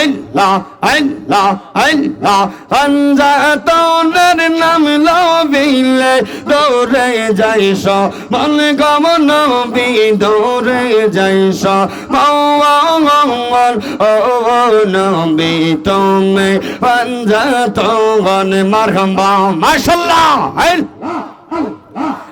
আল্লাহ আল্লাহ আল্লাহ পঞ্জাতনের নাম লবিলে দৌড়ে যাইস মন গমন বি দৌড়ে যাইস মঙ্গল ও নবী তুমি পঞ্জাতন মারহাম্বা মাশাল্লাহ আল্লাহ।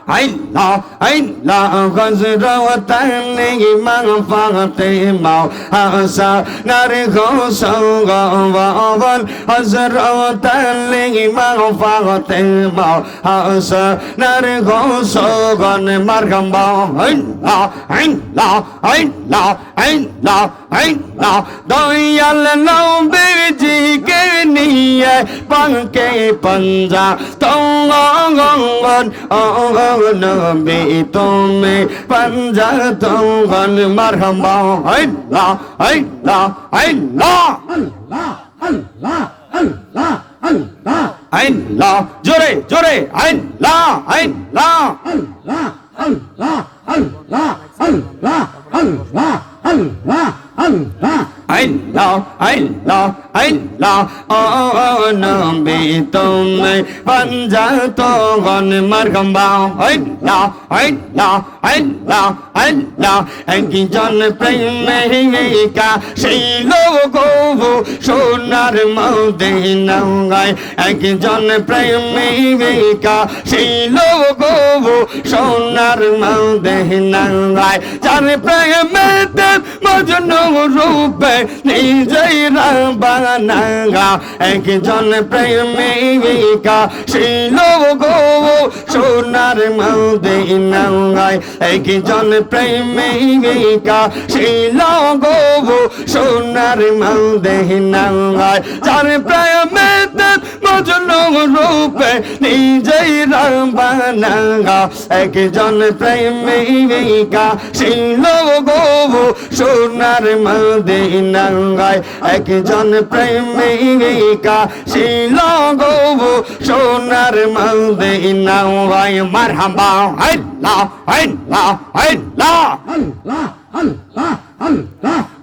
আল্লাহ আল্লাহ গজরওয়াতানি ইমাম ফাতিমা হাসা নার গোসঙ্গ বাবন হজরওয়াতানি ইমাম ফাতিমা হাসা নার গোসগন মারহাম্বা আল্লাহ আল্লাহ আল্লাহ আল্লাহ আল্লাহ দয়াল নবীজিকে নিয়ে পাঙ্কে পঞ্জা তঙ্গন নবী তুমি পঞ্জা তঙ্গন মারহাম্বা আল্লাহ আল্লাহ আল্লাহ আল্লাহ জোরে জোরে আল্লাহ আল্লাহ আল্লাহ আল্লাহ আল্লাহ ও নবী তুমি পঞ্জা তো গন মারগম্বা আল্লাহ আল্লাহ আল্লাহ আল্লাহ একজন প্রেমিকা সেই লোক সোনার মদিনায় একজন প্রেমিকা সেই লোক সোনার মদিনায় যার প্রেমেতে মজনু রূপে নিজেই রাবানাগা একজন প্রেমিকা ছিল সোনার মদিনায় একজন প্রেমিকা ছিল গো সোনার মদিনায় যার প্রেমেতে মজনু রূপে নিজেই রাবানাগা। একজন প্রেমিকা ছিল গো সোনার মদিনায় একজন প্রেমিকা ছিল গো সোনার মদিনায় মারহাবা আল্লাহ আল্লাহ আল্লাহ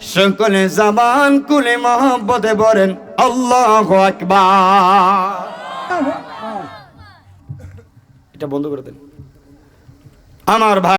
সকলে জবান কুলে মহব্বতে বলেন আল্লাহ আকবার। এটা বন্ধ করে দেন। আমার ভাই